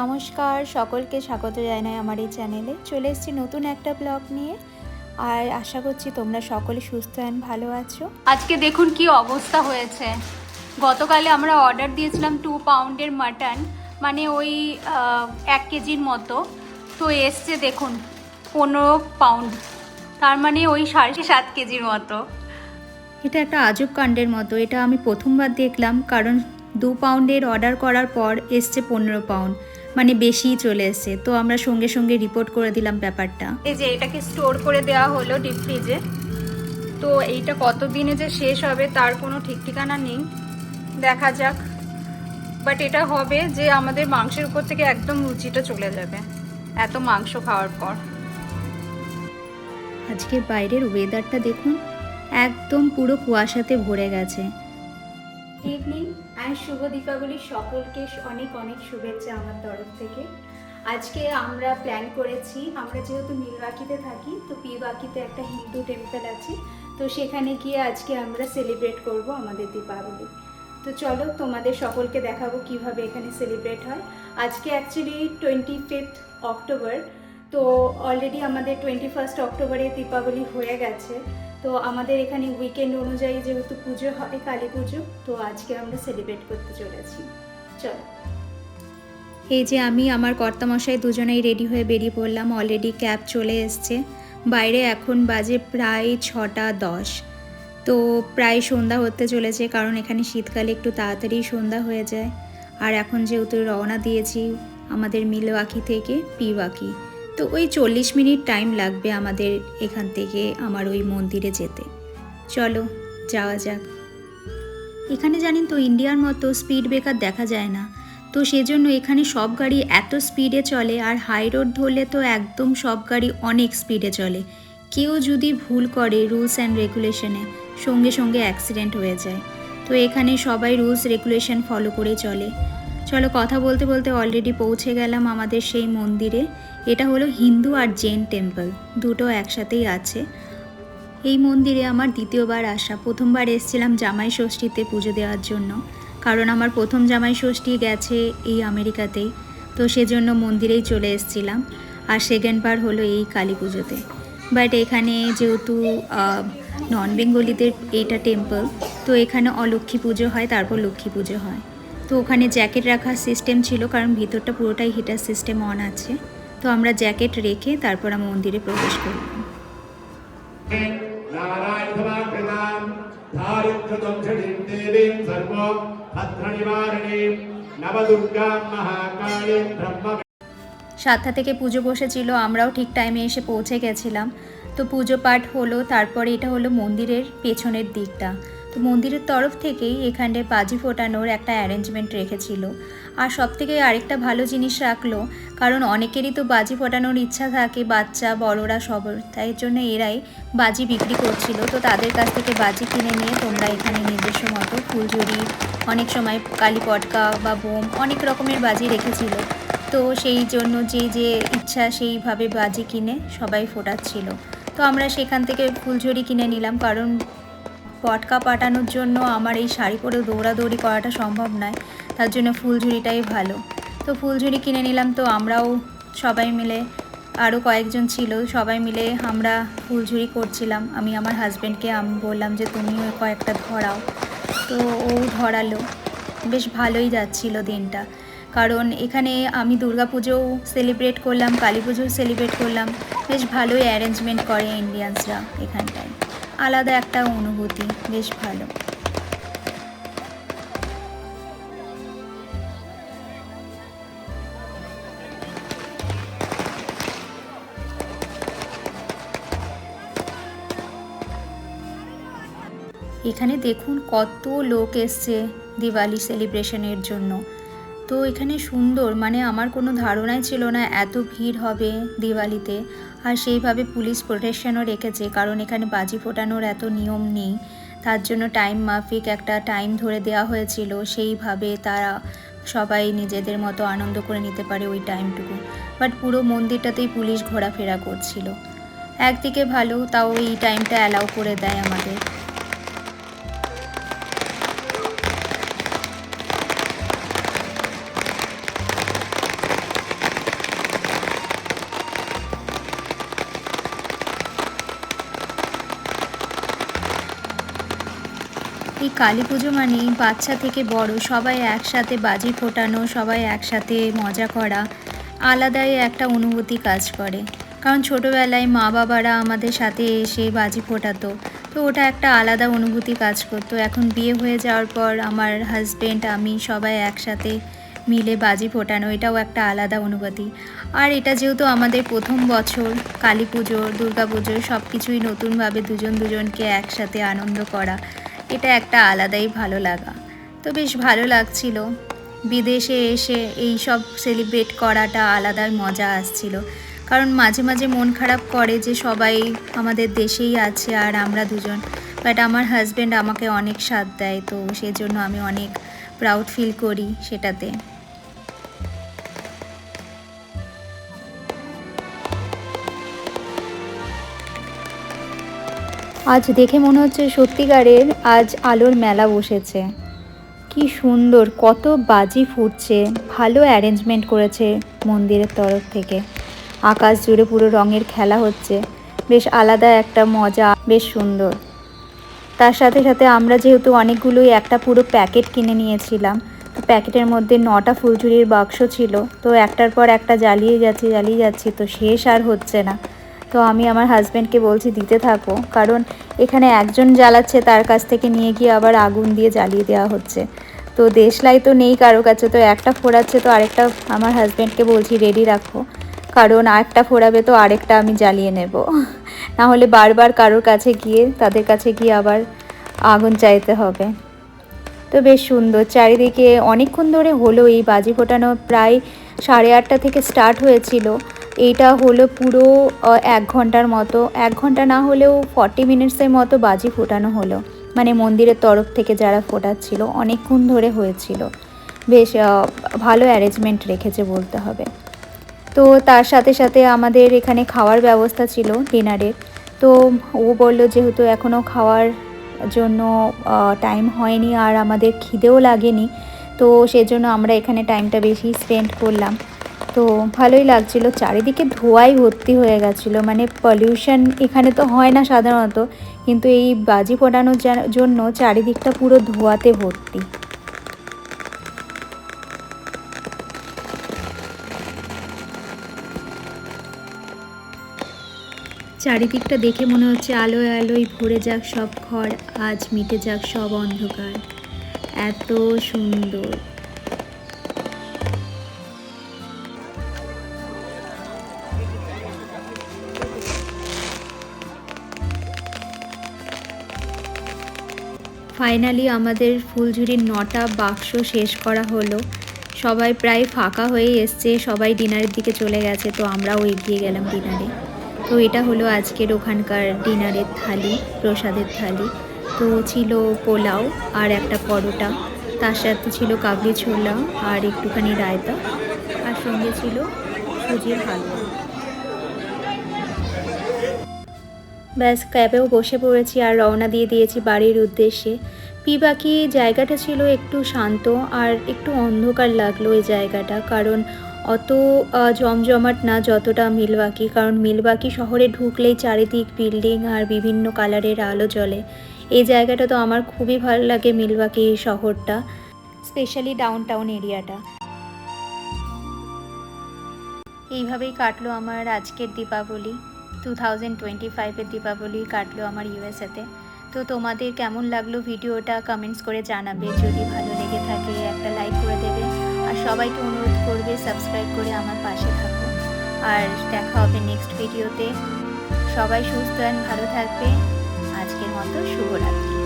নমস্কার সকলকে স্বাগত জানাই আমার এই চ্যানেলে। চলে এসেছি নতুন একটা ব্লগ নিয়ে। আর আশা করছি তোমরা সকলে সুস্থ অ্যান্ড ভালো আছো। আজকে দেখুন কি অবস্থা হয়েছে। গতকালে আমরা অর্ডার দিয়েছিলাম টু পাউন্ডের মাটন মানে ওই এক কেজির মতো। তো এসছে দেখুন পনেরো পাউন্ড তার মানে ওই সাড়ে সাত কেজির মতো। এটা একটা আজব কাণ্ডের মতো। এটা আমি প্রথমবার দেখলাম কারণ দু পাউন্ডের অর্ডার করার পর এসছে পনেরো পাউন্ড মানে বেশিই চলে এসছে। তো আমরা সঙ্গে সঙ্গে রিপোর্ট করে দিলাম ব্যাপারটা। এই যে এটাকে স্টোর করে দেওয়া হলো ডিপ ফ্রিজে তো এইটা কত দিনে যে শেষ হবে তার কোনো ঠিক ঠিকানা নেই। দেখা যাক। বাট এটা হবে যে আমাদের মাংসের উপর থেকে একদম রুচিটা চলে যাবে। এত মাংস খাওয়ার পর। আজকে বাইরের ওয়েদারটা দেখুন একদম পুরো কুয়াশাতে ভরে গেছে। ইভিনিং অ্যান্ড শুভ দীপাবলি সকলকে অনেক অনেক শুভেচ্ছা আমার তরফ থেকে। আজকে আমরা প্ল্যান করেছি, আমরা যেহেতু মিলবাকিতে থাকি, তো পিবাকিতে একটা হিন্দু টেম্পল আছে, তো সেখানে গিয়ে আজকে আমরা সেলিব্রেট করব আমাদের দীপাবলি। তো চলো তোমাদের সকলকে দেখাবো কীভাবে এখানে সেলিব্রেট হয়। আজকে অ্যাকচুয়ালি টোয়েন্টি ফিফথ অক্টোবর তো অলরেডি আমাদের টোয়েন্টি ফার্স্ট অক্টোবরে দীপাবলি হয়ে গেছে। তো আমাদের এখানে উইকেন্ড অনুযায়ী যেহেতু পুজো হয়, কালী পুজো, তো আজকে আমরা সেলিব্রেট করতে চলেছি। চলো। এই যে আমি, আমার কর্তামশাই দুজনেই রেডি হয়ে বেরিয়ে পড়লাম অলরেডি ক্যাব চলে এসছে। বাইরে এখন বাজে প্রায় ছটা দশ। তো প্রায় সন্ধ্যা হতে চলেছে, কারণ এখানে শীতকালে একটু তাড়াতাড়ি সন্ধ্যা হয়ে যায়। আর এখন যেহেতু রওনা দিয়েছি, আমাদের মিলওয়াকি থেকে পিওয়াকি তো ওই চল্লিশ মিনিট টাইম লাগবে আমাদের এখান থেকে আমার ওই মন্দিরে যেতে। চলো, যাওয়া যাক। এখানে জানেন তো ইন্ডিয়ার মতো স্পিড ব্রেকার দেখা যায় না। তো সেজন্য এখানে সব গাড়ি এত স্পিডে চলে আর হাই রোড ধরলে তো একদম সব গাড়ি অনেক স্পিডে চলে। কেউ যদি ভুল করে রুলস অ্যান্ড রেগুলেশনে সঙ্গে সঙ্গে অ্যাক্সিডেন্ট হয়ে যায়। তো এখানে সবাই রুলস রেগুলেশন ফলো করে চলে। চলো কথা বলতে বলতে অলরেডি পৌঁছে গেলাম আমাদের সেই মন্দিরে। এটা হলো হিন্দু আর জৈন টেম্পল দুটো একসাথেই আছে। এই মন্দিরে আমার দ্বিতীয়বার আসা, প্রথমবার এসেছিলাম জামাই ষষ্ঠীতে পুজো দেওয়ার জন্য। কারণ আমার প্রথম জামাই ষষ্ঠী গেছে এই আমেরিকাতেই, তো সেজন্য মন্দিরেই চলে এসেছিলাম। আর সেকেন্ডবার হলো এই কালী পুজোতে। বাট এখানে যেহেতু নন বেঙ্গলিদের এইটা টেম্পল তো এখানে অলক্ষ্মী পুজো হয়, তারপর লক্ষ্মী পুজো হয়। তো ওখানে জ্যাকেট রাখার সিস্টেম ছিল কারণ ভিতরটা পুরোটাই হিটার সিস্টেম অন আছে তো আমরা জ্যাকেট রেখে তারপর আমরা মন্দিরে প্রবেশ করলাম। সাতটা থেকে পুজো বসেছিল আমরাও ঠিক টাইমে এসে পৌঁছে গেছিলাম। তো পুজো পাঠ হলো তারপরে এটা হলো মন্দিরের পেছনের দিকটা। তো মন্দিরের তরফ থেকেই এখানে বাজি ফোটানোর একটা অ্যারেঞ্জমেন্ট রেখেছিল। আর সব থেকে আরেকটা ভালো জিনিস রাখল, কারণ অনেকেরই তো বাজি ফোটানোর ইচ্ছা থাকে, বাচ্চা, বড়রা সবার, তাই জন্য এরাই বাজি বিক্রি করছিল। তো তাদের কাছ থেকে বাজি কিনে নিয়ে তোমরা এখানে নিজস্ব মতো ফুলঝুরি, অনেক সময় কালী পটকা বা বোম, অনেক রকমের বাজি রেখেছিল। তো সেই জন্য যে যে ইচ্ছা সেইভাবে বাজি কিনে সবাই ফোটাচ্ছিল। তো আমরা সেখান থেকে ফুলঝুরি কিনে নিলাম, কারণ পটকা পাঠানোর জন্য আমার এই শাড়ি পরে দৌড়াদৌড়ি করাটা সম্ভব নয়। তার জন্য ফুলঝুরিটাই ভালো। তো ফুলঝুরি কিনে নিলাম, তো আমরাও সবাই মিলে, আরও কয়েকজন ছিল, সবাই মিলে আমরা ফুলঝুরি করছিলাম। আমি আমার হাজব্যান্ডকে আমি বললাম যে তুমিও কয়েকটা ধরাও। তো ও ধরালো। বেশ ভালোই যাচ্ছিল দিনটা। কারণ এখানে আমি দুর্গা পুজোও সেলিব্রেট করলাম কালী পুজোও সেলিব্রেট করলাম। বেশ ভালোই অ্যারেঞ্জমেন্ট করে ইন্ডিয়ানসরা এখানটায়। আলাদা একটা অনুভূতি বেশ ভালো। এখানে দেখুন কত লোক এসছে দিওয়ালি সেলিব্রেশনের জন্য। তো এখানে সুন্দর মানে আমার কোনো ধারণাই ছিল না এত ভিড় হবে দিওয়ালিতে। আর সেইভাবে পুলিশ প্রোটেকশনও রেখেছে, কারণ এখানে বাজি ফোটানোর এত নিয়ম নেই। তার জন্য টাইম মাফিক একটা টাইম ধরে দেওয়া হয়েছিল, সেইভাবে তারা সবাই নিজেদের মতো আনন্দ করে নিতে পারে ওই টাইমটুকু বাট পুরো মন্দিরটাতেই পুলিশ ঘোরাফেরা করছিল। একদিকে ভালো, তাও এই টাইমটা অ্যালাউ করে দেয় আমাদের। এই কালী পুজো মানেই বাচ্চা থেকে বড় সবাই একসাথে বাজি ফোটানো, সবাই একসাথে মজা করা, আলাদাই একটা অনুভূতি কাজ করে। কারণ ছোটোবেলায় মা বাবারা আমাদের সাথে এসে বাজি ফোটাতো, তো ওটা একটা আলাদা অনুভূতি কাজ করতো। এখন বিয়ে হয়ে যাওয়ার পর আমার হাজব্যান্ড আমি সবাই একসাথে মিলে বাজি ফোটানো, এটাও একটা আলাদা অনুভূতি। আর এটা যেহেতু আমাদের প্রথম বছর, কালী পুজো, দুর্গা পুজো সব কিছুই নতুনভাবে দুজন দুজনকে একসাথে আনন্দ করা এটা একটা আলাদাই ভালো লাগা। তো বেশ ভালো লাগছিল। বিদেশে এসে এই সব সেলিব্রেট করাটা আলাদার মজা আসছিল। কারণ মাঝে মাঝে মন খারাপ করে যে সবাই আমাদের দেশেই আছে আর আমরা দুজন। বাট আমার হাজব্যান্ড আমাকে অনেক সাথ দেয়, তো সেজন্য আমি অনেক প্রাউড ফিল করি সেটাতে। আজ দেখে মনে হচ্ছে সত্যিকারের আজ আলোর মেলা বসেছে। কি সুন্দর, কত বাজি ফুটছে, ভালো অ্যারেঞ্জমেন্ট করেছে মন্দিরের তরফ থেকে। আকাশ জুড়ে পুরো রঙের খেলা হচ্ছে, বেশ আলাদা একটা মজা, বেশ সুন্দর। তার সাথে সাথে আমরা যেহেতু অনেকগুলোই একটা পুরো প্যাকেট কিনে নিয়েছিলাম, তো প্যাকেটের মধ্যে নটা ফুলঝুরির বাক্স ছিল, তো একটার পর একটা জ্বালিয়ে যাচ্ছি জ্বালিয়ে যাচ্ছি, তো শেষ আর হচ্ছে না। তো আমি আমার হাজব্যান্ডকে বলছি, দিতে থাকো। কারণ এখানে একজন জ্বালাচ্ছে, তার কাছ থেকে নিয়ে গিয়ে আবার আগুন দিয়ে জ্বালিয়ে দেওয়া হচ্ছে। তো দেশলাই তো নেই কারও কাছে, তো একটা ফোড়াচ্ছে তো আরেকটা আমার হাজব্যান্ডকে বলছি, রেডি রাখো। কারণ আরেকটা ফোড়াবে তো আরেকটা আমি জ্বালিয়ে নেব। না হলে বারবার কারোর কাছে গিয়ে, তাদের কাছে গিয়ে আবার আগুন চাইতে হবে। তো বেশ সুন্দর। চারিদিকে অনেকক্ষণ ধরে হলো এই বাজি ফোটানো। প্রায় সাড়ে আটটা থেকে স্টার্ট হয়েছিল। এইটা হলো পুরো এক ঘণ্টার মতো। এক ঘণ্টা না হলেও ফর্টি মিনিটসের মতো বাজি ফোটানো হলো। মানে মন্দিরের তরফ থেকে যারা ফোটাচ্ছিল, অনেকক্ষণ ধরে হয়েছিল। বেশ ভালো অ্যারেঞ্জমেন্ট রেখেছে বলতে হবে। তো তার সাথে সাথে আমাদের এখানে খাওয়ার ব্যবস্থা ছিল ডিনারের তো ও বলল যেহেতু এখনও খাওয়ার জন্য টাইম হয়নি আর আমাদের খিদেও লাগেনি, তো সেজন্য আমরা এখানে টাইমটা বেশি স্পেন্ড করলাম। তো ভালোই লাগছিল। চারিদিকে ধোঁয়ায় ভর্তি হয়ে গেছিল। মানে পলিউশন এখানে তো হয় না সাধারণত। কিন্তু এই বাজি ফোটানোর জন্য চারিদিকটা পুরো ধোঁয়াতে ভর্তি। চারিদিকটা দেখে মনে হচ্ছে আলোয় আলোয় ভরে যাক সব ঘর, আজ মিটে যাক সব অন্ধকার। এত সুন্দর। ফাইনালি আমাদের ফুলঝুরির নটা বাক্স শেষ করা হলো। সবাই প্রায় ফাঁকা হয়ে এসছে, সবাই ডিনারের দিকে চলে গেছে, তো আমরাও এগিয়ে গেলাম ডিনারে। তো এটা হলো আজকের ওখানকার ডিনারের থালি, প্রসাদের থালি। তো ছিল পোলাও আর একটা পরোটা, তার সাথে ছিল কাবলি ছোলা আর একটুখানি রায়তা। আর সঙ্গে ছিল সুজির হালুয়া। ব্যাস, ক্যাবেও বসে পড়েছি আর রওনা দিয়ে দিয়েছি বাড়ির উদ্দেশ্যে। পিবাকি জায়গাটা ছিল একটু শান্ত আর একটু অন্ধকার লাগল এই জায়গাটা, কারণ অত জমজমাট না যতটা মিলবাকি, কারণ মিলবাকি শহরে ঢুকলেই চারিদিক বিল্ডিং আর বিভিন্ন কালারের আলো জ্বলে। এই জায়গাটা তো আমার খুবই ভালো লাগে মিলবাকি শহরটা, স্পেশালি ডাউন টাউন এরিয়াটা। এইভাবেই কাটলো আমার আজকের দীপাবলি। টু থাউজেন্ড টোয়েন্টি ফাইভের দীপাবলি কাটলো আমার ইউএসএতে তো। তোমাদের কেমন লাগল ভিডিওটা কমেন্টস করে জানাবে। যদি ভালো লেগে থাকে, একটা লাইক করে দেবে। আর সবাইকে অনুরোধ করবে সাবস্ক্রাইব করে আমার পাশে থাকো। আর দেখা হবে নেক্সট ভিডিওতে সবাই সুস্থ অ্যান্ড ভালো থাকবে। আজকের মতো শুভরাত্রি।